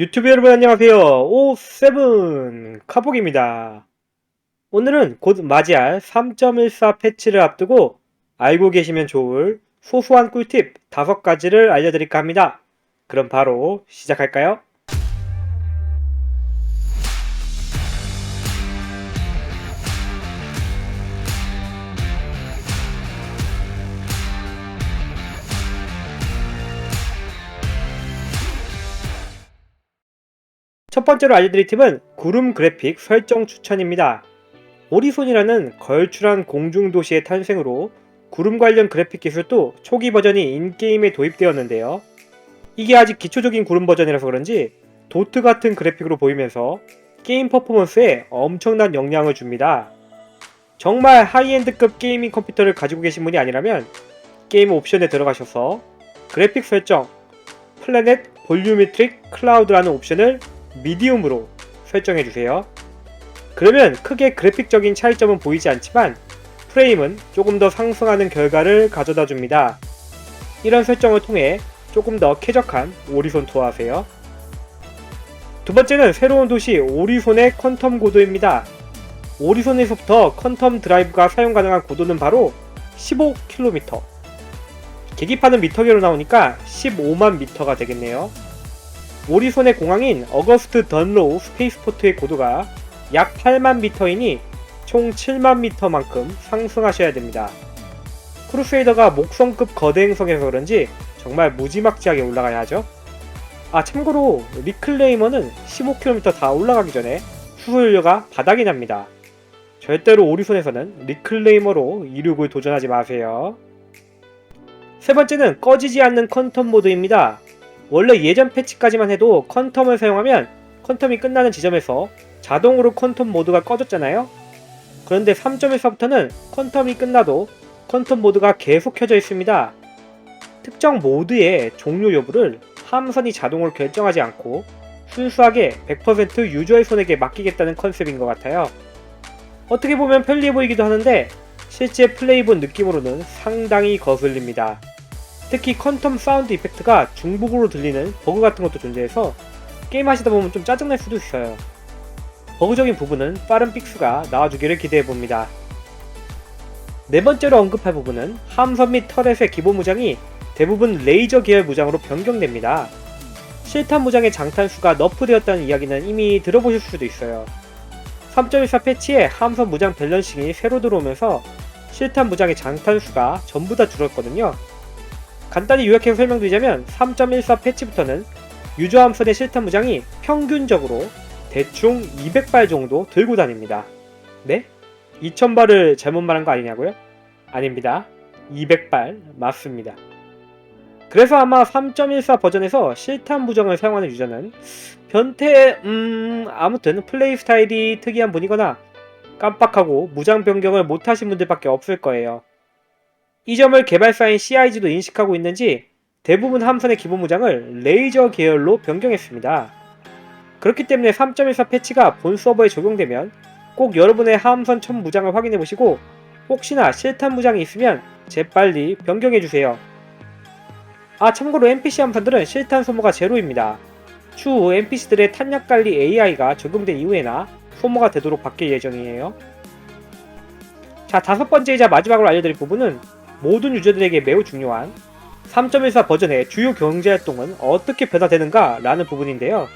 유튜브 여러분 안녕하세요. 오7 카복입니다. 오늘은 곧 맞이할 3.14 패치를 앞두고 알고 계시면 좋을 소소한 꿀팁 5가지를 알려드릴까 합니다. 그럼 바로 시작할까요? 첫 번째로 알려드릴 팁은 구름 그래픽 설정 추천입니다. 오리손이라는 걸출한 공중도시의 탄생으로 구름 관련 그래픽 기술도 초기 버전이 인게임에 도입되었는데요. 이게 아직 기초적인 구름 버전이라서 그런지 도트 같은 그래픽으로 보이면서 게임 퍼포먼스에 엄청난 영향을 줍니다. 정말 하이엔드급 게이밍 컴퓨터를 가지고 계신 분이 아니라면 게임 옵션에 들어가셔서 그래픽 설정, 플래닛 볼류미트릭 클라우드라는 옵션을 미디움으로 설정해 주세요. 그러면 크게 그래픽적인 차이점은 보이지 않지만 프레임은 조금 더 상승하는 결과를 가져다 줍니다. 이런 설정을 통해 조금 더 쾌적한 오리손 투어하세요. 두 번째는 새로운 도시 오리손의 퀀텀 고도입니다. 오리손에서부터 퀀텀 드라이브가 사용 가능한 고도는 바로 15km. 계기판은 미터계로 나오니까 15만 미터가 되겠네요. 오리손의 공항인 어거스트 던로우 스페이스포트의 고도가 약 8만 미터이니 총 7만 미터만큼 상승하셔야 됩니다. 크루세이더가 목성급 거대 행성에서 그런지 정말 무지막지하게 올라가야 하죠. 아 참고로 리클레이머는 15km 다 올라가기 전에 수소연료가 바닥이 납니다. 절대로 오리손에서는 리클레이머로 이륙을 도전하지 마세요. 세 번째는 꺼지지 않는 컨텀 모드입니다. 원래 예전 패치까지만 해도 컨텀을 사용하면 컨텀이 끝나는 지점에서 자동으로 컨텀 모드가 꺼졌잖아요. 그런데 3.14부터는 컨텀이 끝나도 컨텀 모드가 계속 켜져 있습니다. 특정 모드의 종료 여부를 함선이 자동으로 결정하지 않고 순수하게 100% 유저의 손에게 맡기겠다는 컨셉인 것 같아요. 어떻게 보면 편리해 보이기도 하는데 실제 플레이본 느낌으로는 상당히 거슬립니다. 특히 컨텀 사운드 이펙트가 중복으로 들리는 버그 같은 것도 존재해서 게임 하시다 보면 좀 짜증날 수도 있어요. 버그적인 부분은 빠른 픽스가 나와주기를 기대해봅니다. 네 번째로 언급할 부분은 함선 및 터렛의 기본 무장이 대부분 레이저 계열 무장으로 변경됩니다. 실탄 무장의 장탄수가 너프되었다는 이야기는 이미 들어보실 수도 있어요. 3.14 패치에 함선 무장 밸런싱이 새로 들어오면서 실탄 무장의 장탄수가 전부 다 줄었거든요. 간단히 요약해서 설명드리자면 3.14 패치부터는 유저 함선의 실탄 무장이 평균적으로 대충 200발 정도 들고 다닙니다. 네? 2000발을 잘못 말한 거 아니냐고요? 아닙니다. 200발 맞습니다. 그래서 아마 3.14 버전에서 실탄 무장을 사용하는 유저는 변태, 음, 아무튼 플레이 스타일이 특이한 분이거나 깜빡하고 무장 변경을 못하신 분들밖에 없을 거예요. 이 점을 개발사인 CIG도 인식하고 있는지 대부분 함선의 기본 무장을 레이저 계열로 변경했습니다. 그렇기 때문에 3.14 패치가 본 서버에 적용되면 꼭 여러분의 함선 첫 무장을 확인해 보시고 혹시나 실탄 무장이 있으면 재빨리 변경해 주세요. 아 참고로 NPC 함선들은 실탄 소모가 제로입니다. 추후 NPC들의 탄약 관리 AI가 적용된 이후에나 소모가 되도록 바뀔 예정이에요. 자 다섯 번째이자 마지막으로 알려드릴 부분은 모든 유저들에게 매우 중요한 3.14 버전의 주요 경제활동은 어떻게 변화되는가 라는 부분인데요.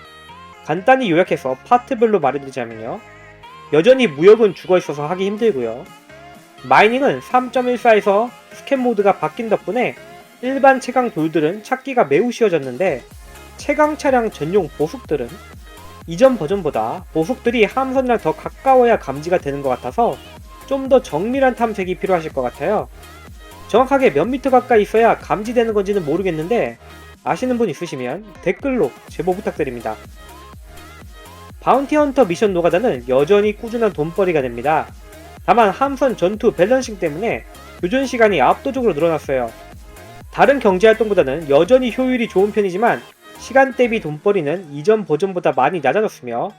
간단히 요약해서 파트별로 말해드리자면요. 여전히 무역은 죽어있어서 하기 힘들고요. 마이닝은 3.14에서 스캔 모드가 바뀐 덕분에 일반 채광 돌들은 찾기가 매우 쉬워졌는데 채광 차량 전용 보석들은 이전 버전보다 보석들이 함선이랑 더 가까워야 감지가 되는 것 같아서 좀 더 정밀한 탐색이 필요하실 것 같아요. 정확하게 몇 미터 가까이 있어야 감지되는 건지는 모르겠는데 아시는 분 있으시면 댓글로 제보 부탁드립니다. 바운티 헌터 미션 노가다는 여전히 꾸준한 돈벌이가 됩니다. 다만 함선 전투 밸런싱 때문에 교전 시간이 압도적으로 늘어났어요. 다른 경제활동보다는 여전히 효율이 좋은 편이지만 시간 대비 돈벌이는 이전 버전보다 많이 낮아졌으며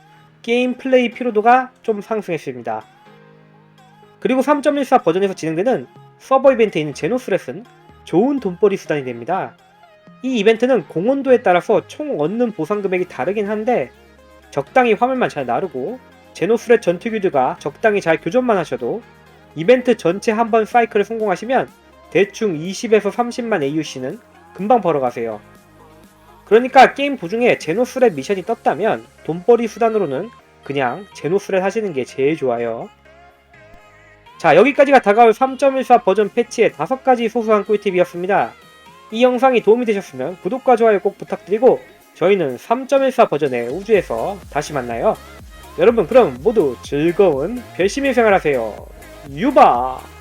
게임 플레이 피로도가 좀 상승했습니다. 그리고 3.14 버전에서 진행되는 서버 이벤트인 제노스렛은 좋은 돈벌이 수단이 됩니다. 이 이벤트는 공헌도에 따라서 총 얻는 보상 금액이 다르긴 한데 적당히 화면만 잘 나르고 제노스렛 전투 기드가 적당히 잘 교전만 하셔도 이벤트 전체 한 번 사이클을 성공하시면 대충 20에서 30만 AUC는 금방 벌어가세요. 그러니까 게임 도중에 제노스렛 미션이 떴다면 돈벌이 수단으로는 그냥 제노스렛 하시는 게 제일 좋아요. 자 여기까지가 다가올 3.14 버전 패치의 5가지 소소한 꿀팁이었습니다. 이 영상이 도움이 되셨으면 구독과 좋아요 꼭 부탁드리고 저희는 3.14 버전의 우주에서 다시 만나요. 여러분 그럼 모두 즐거운 별시민 생활하세요. 유바!